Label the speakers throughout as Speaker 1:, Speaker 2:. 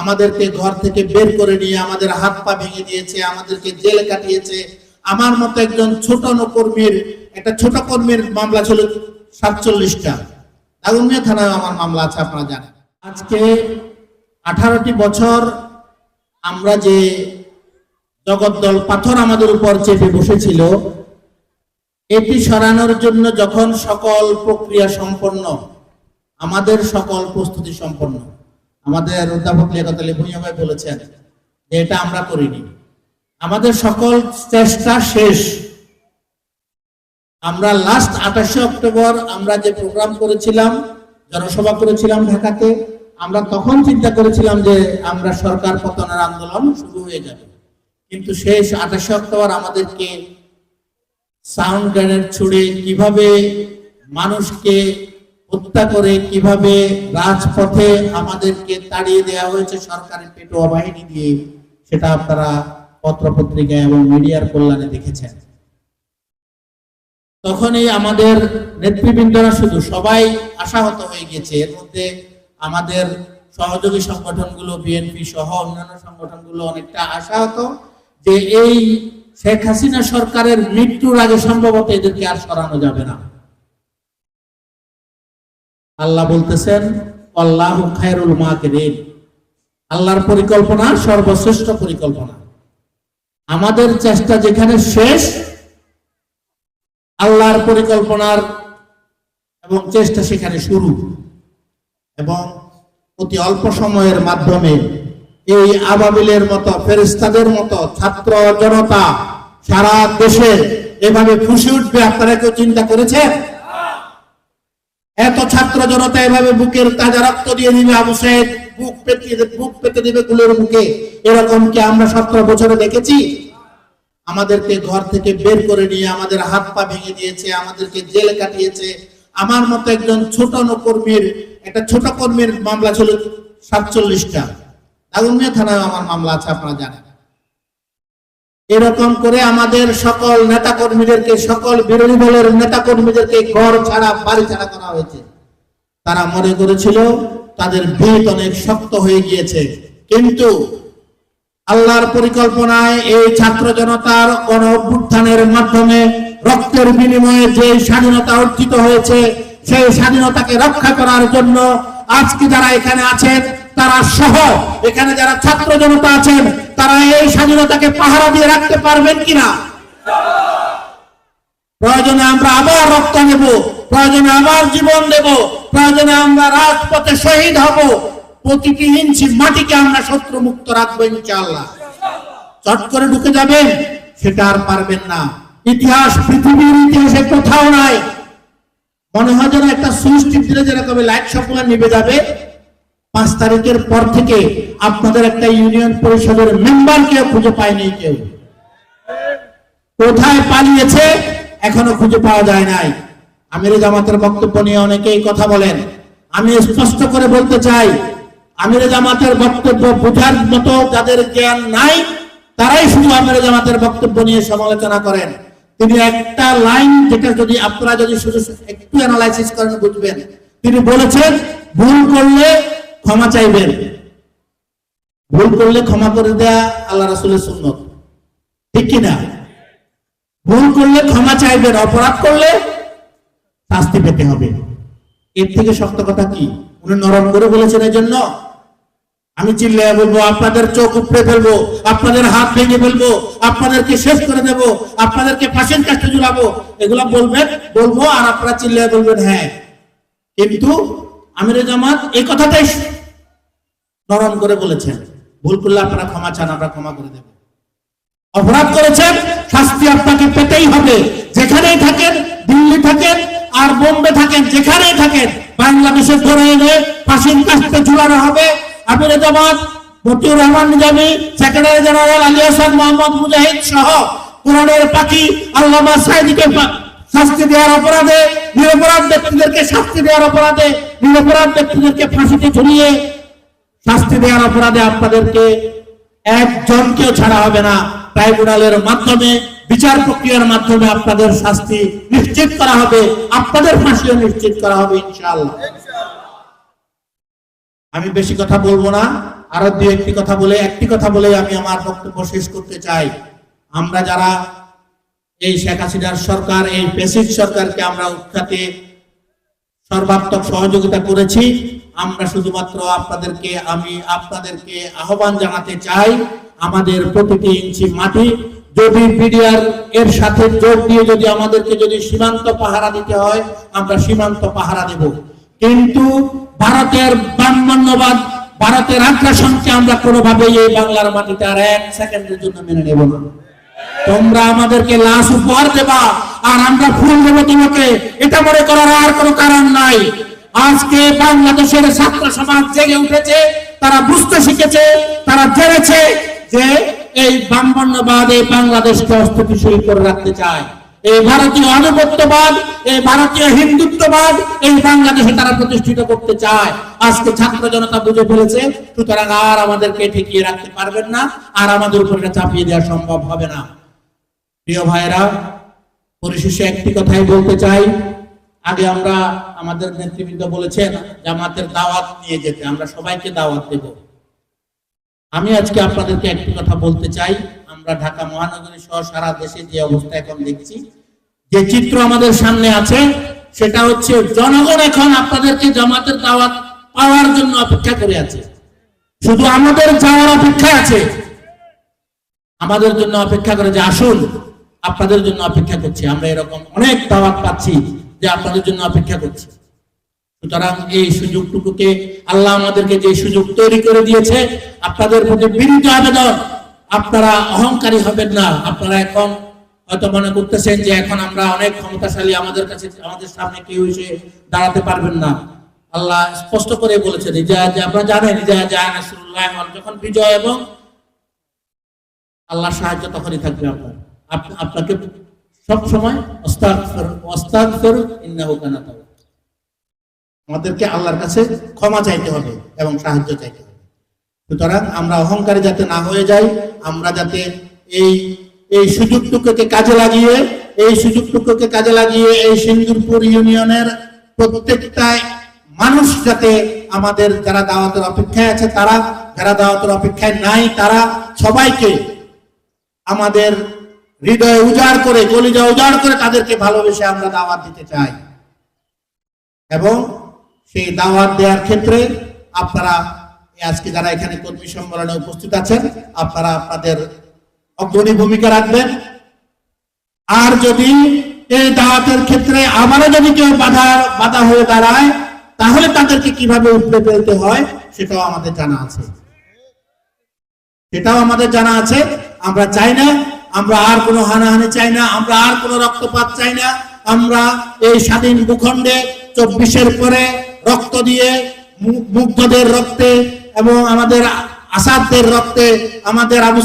Speaker 1: আমাদেরকে ঘর থেকে বের করে নিয়ে আমাদের হাত পা ভেঙে দিয়েছে, আমাদেরকে জেলে কাটিয়েছে। আমার মতো একজন ছোট কর্মীর একটা ছোট কর্মীর মামলা ছিল সাতচল্লিশটা। দাগনমিয়া থানায় আমার মামলা আছে, আপনারা জানেন। আজকে আঠারোটি বছর আমরা যে জগদ্দল পাথর আমাদের উপর চেপে বসেছিল, এটি সরানোর জন্য যখন সকল প্রক্রিয়া সম্পন্ন, আমাদের সকল প্রস্তুতি সম্পন্ন। আমাদের অধ্যাপক লিয়াকত আলী ভাই বলেছেন যে এটা আমরা করিনি। আমাদের সকল চেষ্টা শেষ। আমরা লাস্ট আঠাশে অক্টোবর আমরা যে প্রোগ্রাম করেছিলাম, জনসভা করেছিলাম ঢাকাতে, আমরা তখন চিন্তা করেছিলাম যে আমরা সরকার পতনের আন্দোলন শুরু হয়ে যাবে। কিন্তু শেষ আঠাশে অক্টোবর আমাদেরকে সাউন্ড গ্রেনেড ছুড়ে কীভাবে মানুষকে হত্যা করে কীভাবে রাজপথে আমাদেরকে তাড়িয়ে দেওয়া হয়েছে সরকারের পেটোয়া বাহিনী দিয়ে, সেটা আপনারা পত্রপত্রিকায় এবং মিডিয়ার কল্যাণে দেখেছেন। তখনই আমাদের নেতৃবৃন্দরা শুধু সবাই আশাহত হয়ে গেছে। এর মধ্যে আমাদের সহযোগী সংগঠনগুলো, বিএনপি সহ অন্যান্য সংগঠনগুলো অনেকটা আশাহত যে এই শেখ হাসিনা সরকারের মৃত্যুর আগে সম্ভবত এদেরকে আর সরানো যাবে না। আল্লাহ বলতেছেন, আল্লাহ খায়রুল মাকিরিন। আল্লাহর পরিকল্পনা সর্বশ্রেষ্ঠ পরিকল্পনা। আমাদের চেষ্টা যেখানে শেষ, আল্লাহর পরিকল্পনার এবং চেষ্টা সেখানে শুরু। এবং অতি অল্প সময়ের মাধ্যমে এই আবাবিলের মতো ফেরিস্তাদের মতো ছাত্র জনতা সারা দেশে এভাবে ফুসে উঠবে, আপনারা কেউ চিন্তা করেছেন? এত ছাত্র জনতা এভাবে বুকের তাজা রক্ত দিয়ে দিবে আবু সাহেব বুক পেতে বুক পেতে দিবে গুলোর মুখে এরকম কি আমরা সতেরো বছরে দেখেছি? আমাদেরকে ঘর থেকে বের করে নিয়ে আমাদের হাত পা ভেঙে দিয়েছে, আমাদেরকে জেলে কাটিয়েছে। আমার মতো একজন ছোট কর্মীর একটা ছোট কর্মীর মামলা ছিল সাতচল্লিশটা। দাগনমিয়া থানায় আমার মামলা আছে, আপনারা জানেন। এরকম করে আমাদের সকল নেতা কর্মীদেরকে সকল বিরোধী দলের নেতা কর্মীদেরকে ঘর ছাড়া, বাড়ি ছাড়া করা হয়েছে। তারা মনে করেছিল তাদের ভিত অনেক শক্ত হয়ে গিয়েছে। কিন্তু আল্লাহর পরিকল্পনায় এই ছাত্র জনতার গণ মাধ্যমে রক্তের বিনিময়ে যে স্বাধীনতা অর্জিত হয়েছে, সেই স্বাধীনতাকে রক্ষা করার জন্য আজকে যারা এখানে আছেন তারা সহ এখানে যারা ছাত্র জনতা আছেন, তারা এই স্বাধীনতাকে পাহারা দিয়ে রাখতে পারবেন কিনা? প্রয়োজনে আমরা আবার রক্ত নেব, প্রয়োজনে আবার জীবন দেব, প্রয়োজনে আমরা রাজপথে শহীদ হব। প্রতিটি ইঞ্চি মাটিকে আমরা শত্রু মুক্ত রাখব ইনশাআল্লাহ। চট করে ঢুকে যাবেন, সেটা আর পারবেন না। ইতিহাস, পৃথিবীর ইতিহাসে কোথাও নাই। মনে হয় যেন একটা সুইচ টিপ দিলে যেরকম লাইট সবগুলো নিভে যাবে পাঁচ তারিখের পর থেকে আপনাদের একটা ইউনিয়ন পরিষদের মেম্বার কেউ খুঁজে পায়নি কেউ। কোথায় পালিয়েছে এখনও খুঁজে পাওয়া যায় নাই। আমির জামাতের বক্তব্য নিয়ে অনেকেই কথা বলেন। আমি স্পষ্ট করে বলতে চাই, আমির জামাতের বক্তব্য বোঝার মতো যাদের জ্ঞান নাই, তারাই শুধু আমির জামাতের বক্তব্য নিয়ে সমালোচনা করেন। তিনি একটা লাইন যেটা যদি আপনারা যদি শুধু একটু অ্যানালাইসিস করেন বুঝবেন। তিনি বলেছেন, ভুল করলে ক্ষমা চাইবেন। ভুল করলে ক্ষমা করে দেয়া আল্লাহ রাসুলের সুন্নত। ঠিক কিনা ভুল করলে ক্ষমা চাইবেন, অপরাধ করলে শাস্তি পেতে হবে। এর থেকে শক্ত কথা কি? উনি নরম করে বলেছেন এই জন্য আমি চিল্লায় বলব, আপনাদের চোখ উপড়ে ফেলব, আপনাদের হাত ভেঙে ফেলব, আপনাদেরকে শেষ করে দেব, আপনাদেরকে ফাঁসির কাছে ঝুলাবো। এগুলা বলবেন, বলব আর আপনারা চিল্লায় বলবেন হ্যাঁ। কিন্তু আমির জামাত এই কথাটাই নরম করে বলেছেন। ভুল করলে আপনারা ক্ষমা চান, আমরা ক্ষমা করে দেব। অপরাধ করেছেন, শাস্তি আপনাকে পেতেই হবে। যেখানেই থাকেন, দিল্লি থাকেন আর বোম্বে থাকেন, যেখানেই থাকেন বাংলাদেশে ধরে এনে ফাঁসির কাছতে ঝুলানো হবে। আমির জামাত, মতিউর রহমান নিজামী, সেক্রেটারি জেনারেল আলী আসাদ মোহাম্মদ মুজাহিদ সহ কোরআনের পাখি আল্লামা সাইদিকে শাস্তি দেওয়ার অপরাধে, নিরপরাধ ব্যক্তিদেরকে শাস্তি দেওয়ার অপরাধে, নিরপরাধ ব্যক্তিদেরকে ফাঁসিতে ঝুলিয়ে শাস্তি দেওয়ার অপরাধে আপনাদেরকে একজনকেও ছাড়া হবে না। ট্রাইব্যুনালের মাধ্যমে, বিচার প্রক্রিয়ার মাধ্যমে আপনাদের শাস্তি নিশ্চিত করা হবে। আপনাদের ফাঁসিও নিশ্চিত করা হবে, ইনশাআল্লাহ। আমি বেশি কথা বলব না। আরও দু একটি কথা বলে, একটি কথা বলে আমি আমার বক্তব্য শেষ করতে চাই। আমরা যারা এই শেখ হাসিনার সরকার, এই পেসিড সরকারকে আমরা উৎখাতে সর্বাত্মক সহযোগিতা করেছি। আমরা শুধুমাত্র আপনাদেরকে, আমি আপনাদেরকে আহ্বান জানাতে চাই আমাদের প্রতিটি ইঞ্চি মাটি। যদি বিডিআর এর সাথে যোগ দিয়ে যদি আমাদেরকে যদি সীমান্ত পাহারা দিতে হয়, আমরা সীমান্ত পাহারা দেব। কিন্তু ভারতের ব্রাহ্মণ্যবাদ, ভারতের আগ্রাসনকে আমরা কোনোভাবেই এই বাংলার মাটিতে আর এক সেকেন্ডের জন্য মেনে নেব না। তোমরা আমাদেরকে লাশ উপহার দেবা, আর আমরা ফুল দেব তোমাকে। এটা মনে করার আর কোনো কারণ নাই। আজকে বাংলাদেশের ছাত্র সমাজ জেগে উঠেছে, তারা বুঝতে শিখেছে, তারা জেনেছে যে এই এই বাংলাদেশকে অস্থিতিশীল করে রাখতে চায়। এই ভারতীয় আনুগত্যবাদ, এই ভারতীয় হিন্দুত্ববাদ, এই বাংলাদেশে তারা প্রতিষ্ঠিত করতে চায়। আজকে ছাত্র জনতা বুঝে ফেলেছে, সুতরাং আর আমাদেরকে ঠেকিয়ে রাখতে পারবেন না, আর আমাদের উপর চাপিয়ে দেওয়া সম্ভব হবে না। প্রিয় ভাইরা পরিশেষে একটি কথাই বলতে চাই। আগে আমরা আমাদের নেতৃবৃন্দ বলেছেন, জামাতের দাওয়াত নিয়ে যেতে, আমরা সবাইকে দাওয়াত দেব। আমি আজকে আপনাদেরকে একটি কথা বলতে চাই। আমরা ঢাকা মহানগরী সহ সারা দেশে যে অবস্থা এখন দেখছি, যে চিত্র আমাদের সামনে আছে, সেটা হচ্ছে জনগণ এখন আপনাদেরকে জামাতের দাওয়াত পাওয়ার জন্য অপেক্ষা করে আছে। শুধু আমাদের যাওয়ার অপেক্ষা আছে। আমাদের জন্য অপেক্ষা করে যে আসুন, আপনাদের জন্য অপেক্ষা করছি। আমরা এরকম অনেক দাওয়াত পাচ্ছি যে আপনাদের জন্য অপেক্ষা করছি। সুতরাং এই সুযোগটুকুকে আল্লাহ আমাদেরকে যে সুযোগ তৈরি করে দিয়েছে, আপনাদের প্রতি বিনীত আবেদন আপনারা অহংকারী হবেন না। আপনারা এখন হয়তো মনে করতেছেন যে এখন আমরা অনেক ক্ষমতাশালী, আমাদের কাছে, আমাদের সামনে কেউ এসে দাঁড়াতে পারবেন না। আল্লাহ স্পষ্ট করে বলেছেন আপনারা জানেন যখন বিজয় এবং আল্লাহ সাহায্য তখনই থাকবে আপনার। আপনাকে সব সময় আমাদেরকে আল্লাহর কাছে ক্ষমা চাইতে হবে এবং সাহায্য চাইতে হবে। সুতরাং আমরা অহংকারী যাতে না হয়ে যাই, আমরা যাতে এই এই সুযোগটুকুকে কাজে লাগিয়ে, এই সুযোগটুকুকে কাজে লাগিয়ে এই সিন্দুরপুর ইউনিয়নের প্রত্যেকটা মানুষ যাতে আমাদের যারা দাওয়াতের অপেক্ষায় আছে, তারা যারা দাওয়াতের অপেক্ষায় নাই, তারা সবাইকে আমাদের হৃদয় উজাড় করে, কলিজা উজাড় করে তাদেরকে ভালোবেসে আমরা দাওয়াত দিতে চাই। এবং সেই দাওয়াত দেওয়ার ক্ষেত্রে আপনারা আজকে যারা এখানে কর্মী সম্মেলনে উপস্থিত আছেন, আপনারা আপনাদের অগ্রণী ভূমিকা রাখবেন। আর যদি দাওয়াতের ক্ষেত্রে আবারও যদি কেউ বাধা বাধা হয়ে দাঁড়ায়, তাহলে তাদেরকে কীভাবে উপরে ফেলতে হয়, সেটাও আমাদের জানা আছে। সেটাও আমাদের জানা আছে। আমরা চাই না, আমরা আর কোনো হানাহানি চাই না, আমরা আর কোনো রক্তপাত চাই না। আমরা এই স্বাধীন ভূখণ্ডে চব্বিশের পরে রক্ত দিয়ে মুগ্ধদের রক্তে এবং আমাদের আসাদদের রক্তে, আমাদের আবু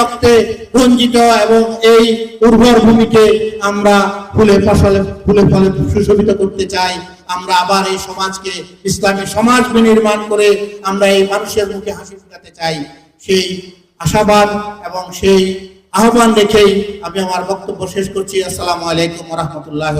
Speaker 1: রক্তে রঞ্জিত এবং এই উর্বর ভূমিকে আমরা ফুলে ফসলে, ফুলে ফলে সুশোভিত করতে চাই। আমরা আবার এই সমাজকে, ইসলামী সমাজ বিনির্মাণ করে আমরা এই মানুষের মুখে হাসি ফুটাতে চাই। সেই আশাবাদ এবং সেই আহ্বান রেখেই আমি আমার বক্তব্য শেষ করছি। আসসালামু আলাইকুম রহমতুল্লাহ